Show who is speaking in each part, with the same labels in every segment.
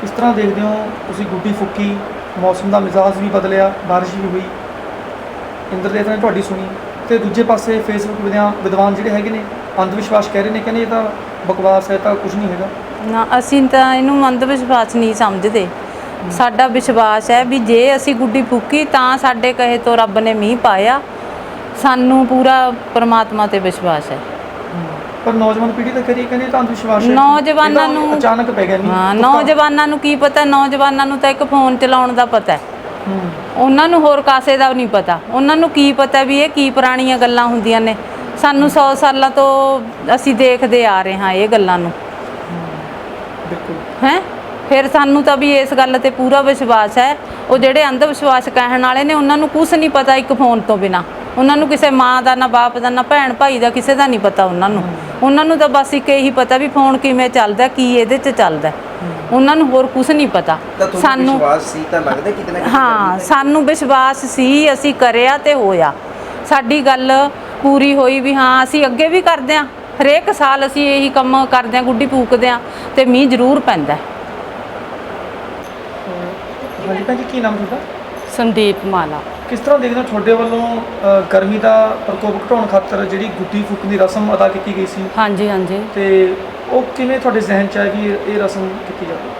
Speaker 1: ਕਿਸ ਤਰ੍ਹਾਂ ਦੇਖਦੇ ਹੋ ਤੁਸੀਂ ਗੁੱਡੀ ਫੁੱਕੀ ਮੌਸਮ ਦਾ ਮਿਜ਼ਾਜ ਵੀ ਬਦਲਿਆ ਬਾਰਿਸ਼ ਵੀ ਹੋਈ? ਇੰਦਰਦੇਵ ਨੇ ਤੁਹਾਡੀ ਸੁਣੀ। ਤੇ ਦੂਜੇ ਪਾਸੇ ਫੇਸਬੁੱਕ ਵਿਦਿਆ ਵਿਦਵਾਨ ਜਿਹੜੇ ਹੈਗੇ ਨੇ ਅੰਧ ਵਿਸ਼ਵਾਸ ਕਹਿ ਰਹੇ ਨੇ ਕਹਿੰਦੇ ਇਹ ਤਾਂ ਬਕਵਾਸ ਹੈ ਤਾਂ ਕੁਝ ਨਹੀਂ ਹੈਗਾ।
Speaker 2: ਨਾ ਅਸੀਂ ਤਾਂ ਇਹਨੂੰ ਅੰਧ ਵਿਸ਼ਵਾਸ ਨਹੀਂ ਸਮਝਦੇ। ਸਾਡਾ ਵਿਸ਼ਵਾਸ ਹੈ ਵੀ ਜੇ ਅਸੀਂ ਗੁੱਡੀ ਫੂਕੀ ਤਾਂ ਸਾਡੇ ਕਹੇ ਤੋਂ ਰੱਬ ਨੇ ਮੀਂਹ ਪਾਇਆ। ਸਾਨੂੰ ਪੂਰਾ ਪ੍ਰਮਾਤਮਾ ਤੇ ਵਿਸ਼ਵਾਸ ਹੈ।
Speaker 1: ਪਰ ਨੌਜਵਾਨ ਪੀੜ੍ਹੀ ਤਾਂ ਕਰੀ ਕਹਿੰਦੇ ਤਾਂ ਅੰਧ ਵਿਸ਼ਵਾਸ ਹੈ।
Speaker 2: ਨੌਜਵਾਨਾਂ
Speaker 1: ਇਹ ਤਾਂ
Speaker 2: ਨੂੰ-
Speaker 1: ਅਚਾਨਕ ਪੈ ਗਿਆ ਨਹੀਂ
Speaker 2: ਹਾਂ ਨੌਜਵਾਨਾਂ ਨੂੰ ਕੀ ਪਤਾ? ਨੌਜਵਾਨਾਂ ਨੂੰ ਤਾਂ ਇੱਕ ਫੋਨ ਚਲਾਉਣ ਦਾ ਪਤਾ ਹੈ।
Speaker 1: ਹੂੰ
Speaker 2: ਉਹਨਾਂ ਨੂੰ ਹੋਰ ਕਾਸੇ ਦਾ ਨਹੀਂ ਪਤਾ। ਉਹਨਾਂ ਨੂੰ ਕੀ ਪਤਾ ਵੀ ਇਹ ਕੀ ਪੁਰਾਣੀਆਂ ਗੱਲਾਂ ਹੁੰਦੀਆਂ ਨੇ। ਸਾਨੂੰ 100 ਸਾਲਾਂ ਤੋਂ ਅਸੀਂ ਦੇਖਦੇ ਆ ਰਹੇ ਹਾਂ ਇਹ ਗੱਲਾਂ ਨੂੰ।
Speaker 1: ਬਿਲਕੁਲ।
Speaker 2: ਹੈ? ਫਿਰ ਸਾਨੂੰ ਤਾਂ ਵੀ ਇਸ ਗੱਲ ਤੇ ਪੂਰਾ ਵਿਸ਼ਵਾਸ ਹੈ। ਉਹ ਜਿਹੜੇ ਅੰਧ ਵਿਸ਼ਵਾਸ ਕਹਿਣ ਵਾਲੇ ਨੇ ਉਹਨਾਂ ਨੂੰ ਕੁਝ ਨਹੀਂ ਪਤਾ ਇੱਕ ਫੋਨ ਤੋਂ ਬਿਨਾ। ਉਹਨਾਂ ਨੂੰ ਕਿਸੇ ਮਾਂ ਦਾ ਨਾ ਬਾਪ ਦਾ ਨਾ ਭੈਣ ਭਾਈ ਦਾ ਕਿਸੇ ਦਾ ਨਹੀਂ ਪਤਾ ਉਹਨਾਂ ਨੂੰ। ਉਹਨਾਂ ਨੂੰ ਤਾਂ ਬਸ ਇੱਕ ਇਹੀ ਪਤਾ ਵੀ ਫੋਨ ਕਿਵੇਂ ਚੱਲਦਾ ਕੀ ਇਹਦੇ 'ਚ ਚੱਲਦਾ। ਉਹਨਾਂ ਨੂੰ ਹੋਰ ਕੁਝ ਨਹੀਂ ਪਤਾ। ਸਾਨੂੰ
Speaker 3: ਵਿਸ਼ਵਾਸ ਸੀ ਤਾਂ ਲੱਗਦਾ ਕਿਤੇ ਨਾ ਕਿਤੇ
Speaker 2: ਹਾਂ ਸਾਨੂੰ ਵਿਸ਼ਵਾਸ ਸੀ ਅਸੀਂ ਕਰਿਆ ਤੇ ਹੋਇਆ। ਸਾਡੀ ਗੱਲ ਪੂਰੀ ਹੋਈ ਵੀ ਹਾਂ ਅਸੀਂ ਅੱਗੇ ਵੀ ਕਰਦੇ ਹਾਂ। ਹਰੇਕ ਸਾਲ ਅਸੀਂ ਇਹੀ ਕੰਮ ਕਰਦੇ ਹਾਂ ਗੁੱਡੀ ਫੂਕਦੇ ਹਾਂ ਤੇ ਮੀਂਹ ਜ਼ਰੂਰ ਪੈਂਦਾ ਹੈ।
Speaker 1: ਹਾਂਜੀ ਭੈਣ ਜੀ ਕੀ ਨਾਮ ਤੁਹਾਡਾ?
Speaker 2: ਸੰਦੀਪ ਮਾਲਾ।
Speaker 1: ਕਿਸ ਤਰ੍ਹਾਂ ਦੇਖਦੇ ਹੋ ਤੁਹਾਡੇ ਵੱਲੋਂ ਅ, ਗਰਮੀ ਦਾ ਪ੍ਰਕੋਪ ਘਟਾਉਣ ਖਾਤਰ ਜਿਹੜੀ ਗੁੱਡੀ ਫੂਕਣ ਦੀ ਰਸਮ ਅਦਾ ਕੀਤੀ ਗਈ ਸੀ?
Speaker 2: ਹਾਂਜੀ ਹਾਂਜੀ।
Speaker 1: ਤੇ ਉਹ ਕਿਵੇਂ ਤੁਹਾਡੇ ਜ਼ਿਹਨ 'ਚ ਆਇਆ ਵੀ ਇਹ- ਇਹ ਰਸਮ ਕੀਤੀ ਜਾਵੇ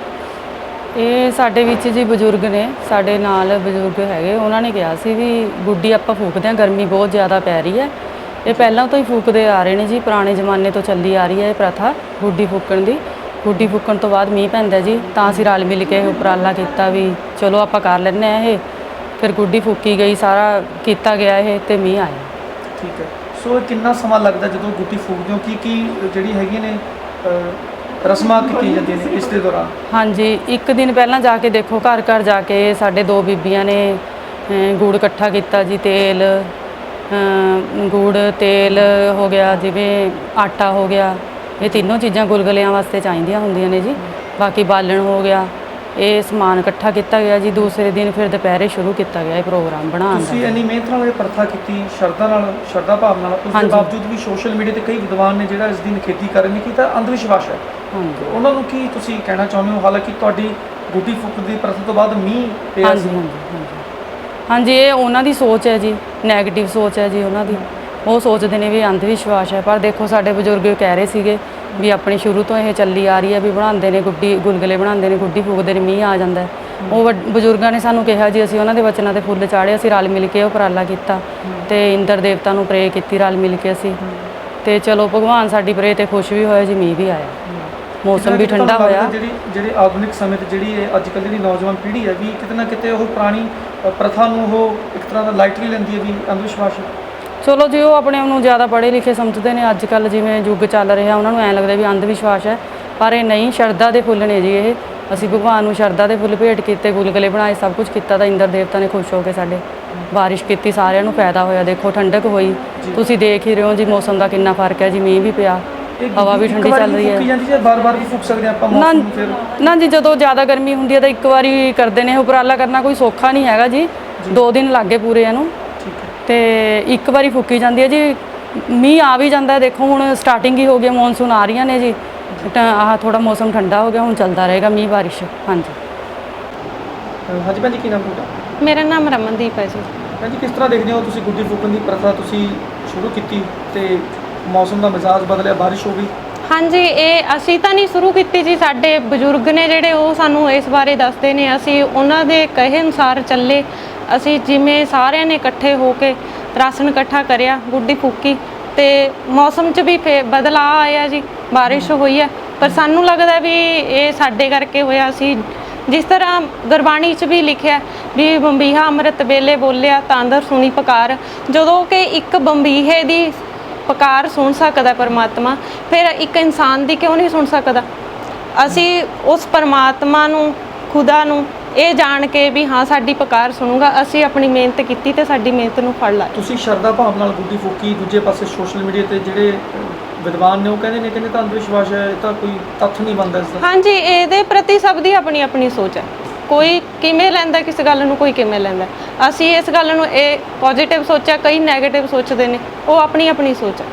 Speaker 4: ਇਹ ਸਾਡੇ ਵਿੱਚ ਜੀ ਬਜ਼ੁਰਗ ਨੇ ਸਾਡੇ ਨਾਲ ਬਜ਼ੁਰਗ ਹੈਗੇ ਉਹਨਾਂ ਨੇ ਕਿਹਾ ਸੀ ਵੀ ਗੁੱਡੀ ਆਪਾਂ ਫੂਕਦੇ ਹਾਂ ਗਰਮੀ ਬਹੁਤ ਜ਼ਿਆਦਾ ਪੈ ਰਹੀ ਹੈ। ਇਹ ਪਹਿਲਾਂ ਤੋਂ ਹੀ ਫੂਕਦੇ ਆ ਰਹੇ ਨੇ ਜੀ ਪੁਰਾਣੇ ਜ਼ਮਾਨੇ ਤੋਂ ਚੱਲੀ ਆ ਰਹੀ ਹੈ ਇਹ ਪ੍ਰਥਾ ਗੁੱਡੀ ਫੂਕਣ ਦੀ। ਗੁੱਡੀ ਫੂਕਣ ਤੋਂ ਬਾਅਦ ਮੀਂਹ ਪੈਂਦਾ ਜੀ ਤਾਂ ਅਸੀਂ ਰਲ ਮਿਲ ਕੇ ਉਪਰਾਲਾ ਕੀਤਾ ਵੀ ਚਲੋ ਆਪਾਂ ਕਰ ਲੈਂਦੇ ਆ ਇਹ। ਫਿਰ ਗੁੱਡੀ ਫੂਕੀ ਗਈ ਸਾਰਾ ਕੀਤਾ ਗਿਆ ਇਹ ਤੇ ਮੀਂਹ ਆਇਆ।
Speaker 1: ਠੀਕ ਹੈ। ਸੋ ਇਹ ਕਿੰਨਾ ਸਮਾਂ ਲੱਗਦਾ ਜਦੋਂ ਗੁੱਡੀ ਫੂਕਦੇ ਹੋ? ਕੀ ਕੀ ਜਿਹੜੀ ਹੈਗੀਆਂ ਨੇ ਰਸਮਾਂ ਕੀਤੀਆਂ ਜਾਂਦੀਆਂ ਨੇ ਇਸ ਦੇ ਦੌਰਾਨ?
Speaker 4: ਹਾਂਜੀ ਇੱਕ ਦਿਨ ਪਹਿਲਾਂ ਜਾ ਕੇ ਦੇਖੋ ਘਰ ਘਰ ਜਾ ਕੇ ਸਾਡੇ ਦੋ ਬੀਬੀਆਂ ਨੇ ਅਮ, ਗੁੜ ਇਕੱਠਾ ਕੀਤਾ ਜੀ ਤੇਲ ਅਮ, ਗੁੜ ਤੇਲ ਹੋ ਗਿਆ ਜਿਵੇਂ ਆਟਾ ਹੋ ਗਿਆ। ਇਹ ਤਿੰਨੋਂ ਚੀਜ਼ਾਂ ਗੁਲਗੁਲਿਆਂ ਵਾਸਤੇ ਚਾਹੀਦੀਆਂ ਹੁੰਦੀਆਂ ਨੇ ਜੀ। ਬਾਕੀ ਬਾਲਣ ਹੋ ਗਿਆ ਇਹ ਸਮਾਨ ਇਕੱਠਾ ਕੀਤਾ ਗਿਆ ਜੀ ਦੂਸਰੇ ਦਿਨ ਫਿਰ ਦੁਪਹਿਰੇ ਸ਼ੁਰੂ ਕੀਤਾ ਗਿਆ ਇਹ ਪ੍ਰੋਗਰਾਮ ਬਣਾਉਣ
Speaker 1: ਤੁਸੀਂ
Speaker 4: ਦਾ
Speaker 1: ਇੰਨੀ ਮਿਹਨਤ ਨਾਲ ਇਹ ਪ੍ਰਥਾ ਕੀਤੀ ਸ਼ਰਧਾ ਨਾਲ ਸ਼ਰਧਾ ਭਾਵ ਨਾਲ ਉਸ ਦੇ
Speaker 4: ਹਾਂਜੀ।
Speaker 1: ਬਾਵਜੂਦ ਵੀ ਸੋਸ਼ਲ ਮੀਡੀਆ ਤੇ ਕਈ ਵਿਦਵਾਨ ਨੇ ਜਿਹੜਾ ਇਸ ਦੀ ਨਿਖੇਧੀ ਕਰ ਰਹੇ ਨੇ ਕਿ ਇਹ ਤਾਂ ਅੰਧ ਵਿਸ਼ਵਾਸ ਹੈ।
Speaker 4: ਹਾਂਜੀ।
Speaker 1: ਉਹਨਾਂ ਨੂੰ ਕੀ ਤੁਸੀਂ ਕਹਿਣਾ ਚਾਹੁੰਦੇ ਹੋ? ਹਾਲਾਂਕਿ ਤੁਹਾਡੀ ਗੁੱਡੀ ਫੂਕਣ ਦੀ ਪ੍ਰਥਾ ਤੋਂ ਬਾਅਦ ਮੀਂਹ ਪਿਆ
Speaker 4: ਹਾਂਜੀ
Speaker 1: ਸੀ।
Speaker 4: ਹਾਂਜੀ ਹਾਂਜੀ। ਹਾਂਜੀ ਇਹ ਉਹਨਾਂ ਦੀ ਸੋਚ ਹੈ ਜੀ 네ਗੇਟਿਵ ਸੋਚ ਹੈ ਜੀ ਉਹਨਾਂ ਦੀ। ਉਹ ਸੋਚਦੇ ਨੇ ਵੀ ਅੰਧ ਵਿਸ਼ਵਾਸ ਹੈ ਪਰ ਦੇਖੋ ਸਾਡੇ ਬਜ਼ੁਰਗ ਕਹਿ ਰਹੇ ਸੀਗੇ ਵੀ ਆਪਣੀ ਸ਼ੁਰੂ ਤੋਂ ਇਹ ਚੱਲੀ ਆ ਰਹੀ ਹੈ ਵੀ ਬਣਾਉਂਦੇ ਨੇ ਗੁੱਡੀ ਗੁਲਗੁਲੇ ਬਣਾਉਂਦੇ ਨੇ ਗੁੱਡੀ ਫੂਕਦੇ ਨੇ ਮੀਂਹ ਆ ਜਾਂਦਾ। ਉਹ ਬਜ਼ੁਰਗਾਂ ਨੇ ਸਾਨੂੰ ਕਿਹਾ ਜੀ ਅਸੀਂ ਉਹਨਾਂ ਦੇ ਵਚਨਾਂ ਤੇ ਫੁੱਲ ਚਾੜੇ ਅਸੀਂ ਰਲ ਮਿਲ ਕੇ ਉਹ ਉਪਰਾਲਾ ਕੀਤਾ ਤੇ ਇੰਦਰ ਦੇਵਤਾ ਨੂੰ ਪ੍ਰੇ ਕੀਤੀ ਰਲ ਮਿਲ ਕੇ ਅਸੀਂ। ਤੇ ਚਲੋ ਭਗਵਾਨ ਸਾਡੀ ਪ੍ਰੇ ਤੇ ਖੁਸ਼ ਵੀ ਹੋਇਆ ਜੀ ਮੀਂਹ ਵੀ ਆਇਆ। ਮੌਸਮ ਵੀ ਠੰਡਾ ਹੋਇਆ।
Speaker 1: ਜਿਹੜੀ ਜਿਹੜੇ ਆਧੁਨਿਕ ਸਮੇਂ ਤੇ ਜਿਹੜੀ ਅੱਜ ਕੱਲ੍ਹ ਜਿਹੜੀ ਨੌਜਵਾਨ ਪੀੜ੍ਹੀ ਹੈ ਵੀ ਕਿਤੇ ਨਾ ਕਿਤੇ ਉਹ ਪੁਰਾਣੀ ਪ੍ਰਥਾ ਨੂੰ ਉਹ ਇੱਕ ਤਰ੍ਹਾਂ ਦਾ ਲਾਈਟਲੀ ਲੈਂਦੀ ਹੈ ਵੀ ਅੰਧ ਵਿਸ਼ਵਾਸ
Speaker 4: ਚਲੋ ਜੀ ਉਹ ਆਪਣੇ ਆਪ ਨੂੰ ਜ਼ਿਆਦਾ ਪੜ੍ਹੇ ਲਿਖੇ ਸਮਝਦੇ ਨੇ। ਅੱਜ ਕੱਲ ਜਿਵੇਂ ਯੁੱਗ ਚੱਲ ਰਿਹਾ ਉਹਨਾਂ ਨੂੰ ਐਂ ਲੱਗਦਾ ਵੀ ਅੰਧ ਵਿਸ਼ਵਾਸ ਹੈ। ਪਰ ਇਹ ਨਹੀਂ ਸ਼ਰਧਾ ਦੇ ਫੁੱਲ ਨੇ ਜੀ ਇਹ। ਅਸੀਂ ਭਗਵਾਨ ਨੂੰ ਸ਼ਰਧਾ ਦੇ ਫੁੱਲ ਭੇਟ ਕੀਤੇ ਗੁਲਗੁਲੇ ਬਣਾਏ ਸਭ ਕੁਝ ਕੀਤਾ ਤਾਂ ਇੰਦਰ ਦੇਵਤਾ ਨੇ ਖੁਸ਼ ਹੋ ਕੇ ਸਾਡੇ। ਬਾਰਿਸ਼ ਕੀਤੀ ਸਾਰਿਆਂ ਨੂੰ ਫਾਇਦਾ ਹੋਇਆ। ਦੇਖੋ ਠੰਡਕ ਹੋਈ। ਤੁਸੀਂ ਦੇਖ ਹੀ ਰਹੇ ਹੋ ਜੀ ਮੌਸਮ ਦਾ ਕਿੰਨਾ ਫ਼ਰਕ ਹੈ ਜੀ ਮੀਂਹ ਵੀ ਪਿਆ। ਹਵਾ ਵੀ ਠੰਡੀ ਚੱਲ ਰਹੀ ਹੈ।
Speaker 1: ਜਾਂਦੀ ਹੈ ਬਾਰ-ਬਾਰ ਵੀ ਫੂਕ ਸਕਦੇ ਆਪਾਂ
Speaker 4: ਨਾ
Speaker 1: ਮੌਸਮ ਫਿਰ?
Speaker 4: ਨਾ ਜੀ ਜਦੋਂ ਜ਼ਿਆਦਾ ਗਰਮੀ ਹੁੰਦੀ ਹੈ ਤਾਂ ਇੱਕ ਵਾਰੀ ਕਰਦੇ ਨੇ ਉਪਰਾਲਾ ਕਰਨਾ ਕੋਈ ਸੌਖਾ ਨਹੀਂ ਹੈਗਾ ਜੀ। ਦੋ ਦਿਨ ਲੱਗੇ ਪੂਰੇ ਇਹਨੂੰ। ਤੇ ਇੱਕ ਵਾਰੀ ਫੁੱਕੀ ਜਾਂਦੀ ਹੈ ਜੀ। ਮੀਂਹ ਆ ਵੀ ਜਾਂਦਾ ਦੇਖੋ ਹੁਣ ਸਟਾਰਟਿੰਗ ਹੀ ਹੋ ਗਈ ਮੌਨਸੂਨ ਆ ਰਹੀਆਂ ਨੇ ਜੀ। ਤਾਂ ਆਹ ਥੋੜਾ ਮੌਸਮ ਠੰਡਾ ਹੋ ਗਿਆ ਹੁਣ ਚੱਲਦਾ ਰਹੇਗਾ ਮੀਂਹ ਬਾਰਿਸ਼। ਹਾਂਜੀ।
Speaker 1: ਹਾਂਜੀ ਭੈਣ ਜੀ ਕੀ ਨਾਮ ਤੁਹਾਡਾ?
Speaker 5: ਮੇਰਾ ਨਾਮ ਰਮਨਦੀਪ ਹੈ ਜੀ।
Speaker 1: ਭੈਣ ਜੀ ਕਿਸ ਤਰ੍ਹਾਂ ਦੇਖਦੇ ਹੋ ਤੁਸੀਂ ਗੁੱਡੀ ਫੂਕਣ ਦੀ ਪ੍ਰਥਾ? ਤੁਸੀਂ ਸ਼ੁਰੂ ਕੀਤੀ ਤੇ ਮੌਸਮ ਦਾ ਮਿਜ਼ਾਜ ਬਦਲਿਆ ਬਾਰਿਸ਼ ਹੋ ਗਈ?
Speaker 5: ਹਾਂਜੀ ਇਹ ਅਸੀਂ ਤਾਂ ਨਹੀਂ ਸ਼ੁਰੂ ਕੀਤੀ ਜੀ। ਸਾਡੇ ਬਜ਼ੁਰਗ ਨੇ ਜਿਹੜੇ ਉਹ ਸਾਨੂੰ ਇਸ ਬਾਰੇ ਦੱਸਦੇ ਨੇ। ਅਸੀਂ ਉਹਨਾਂ ਦੇ ਕਹੇ ਅਨੁਸਾਰ ਚੱਲੇ। ਅਸੀਂ ਜਿਵੇਂ ਸਾਰਿਆਂ ਨੇ ਇਕੱਠੇ ਹੋ ਕੇ ਰਾਸ਼ਨ ਇਕੱਠਾ ਕਰਿਆ, ਗੁੱਡੀ ਫੂਕੀ ਤੇ ਮੌਸਮ 'ਚ ਵੀ ਫੇ ਬਦਲਾਅ ਆਇਆ ਜੀ, ਬਾਰਿਸ਼ ਹੋਈ ਹੈ। ਪਰ ਸਾਨੂੰ ਲੱਗਦਾ ਵੀ ਇਹ ਸਾਡੇ ਕਰਕੇ ਹੋਇਆ ਸੀ। ਜਿਸ ਤਰ੍ਹਾਂ ਗੁਰਬਾਣੀ 'ਚ ਵੀ ਲਿਖਿਆ ਵੀ ਬੰਬੀਹਾ ਅੰਮ੍ਰਿਤ ਵੇਲੇ ਬੋਲਿਆ ਤਾਂ ਅੰਦਰ ਸੁਣੀ ਪਕਾਰ। ਜਦੋਂ ਕਿ ਇੱਕ ਬੰਬੀਹੇ ਦੀ ਪਕਾਰ ਸੁਣ ਸਕਦਾ ਪਰਮਾਤਮਾ, ਫਿਰ ਇੱਕ ਇਨਸਾਨ ਦੀ ਕਿਉਂ ਨਹੀਂ ਸੁਣ ਸਕਦਾ? ਅਸੀਂ ਉਸ ਪਰਮਾਤਮਾ ਨੂੰ, ਖੁਦਾ ਨੂੰ ਇਹ ਜਾਣ ਕੇ ਵੀ ਹਾਂ ਸਾਡੀ ਪੁਕਾਰ ਸੁਣੂਗਾ ਅਸੀਂ ਆਪਣੀ ਮਿਹਨਤ ਕੀਤੀ ਤੇ ਸਾਡੀ ਮਿਹਨਤ ਨੂੰ ਫਲ ਲਾਇਆ।
Speaker 1: ਤੁਸੀਂ ਸ਼ਰਧਾ ਭਾਵ ਨਾਲ ਗੁੱਡੀ ਫੂਕੀ ਦੂਜੇ ਪਾਸੇ ਸੋਸ਼ਲ ਮੀਡੀਆ ਤੇ ਜਿਹੜੇ ਵਿਦਵਾਨ ਨੇ ਉਹ ਕਹਿੰਦੇ ਨੇ ਕਹਿੰਦੇ ਤਾਂ ਅੰਧ ਵਿਸ਼ਵਾਸ ਹੈ ਇਹ ਤਾਂ ਕੋਈ ਤੱਥ ਨਹੀਂ ਬਣਦਾ ਇਸ ਦਾ।
Speaker 5: ਹਾਂਜੀ ਇਹਦੇ ਪ੍ਰਤੀ ਸਭ ਦੀ ਆਪਣੀ ਆਪਣੀ ਸੋਚ ਹੈ। ਕੋਈ ਕਿਵੇਂ ਲੈਂਦਾ ਕਿਸ ਗੱਲ ਨੂੰ ਕੋਈ ਕਿਵੇਂ ਲੈਂਦਾ। ਅਸੀਂ ਇਸ ਗੱਲ ਨੂੰ ਇਹ ਪੋਜ਼ਿਟਿਵ ਸੋਚਿਆ ਕਈ 네ਗੇਟਿਵ ਸੋਚਦੇ ਨੇ ਉਹ ਆਪਣੀ ਆਪਣੀ ਸੋਚ ਹੈ।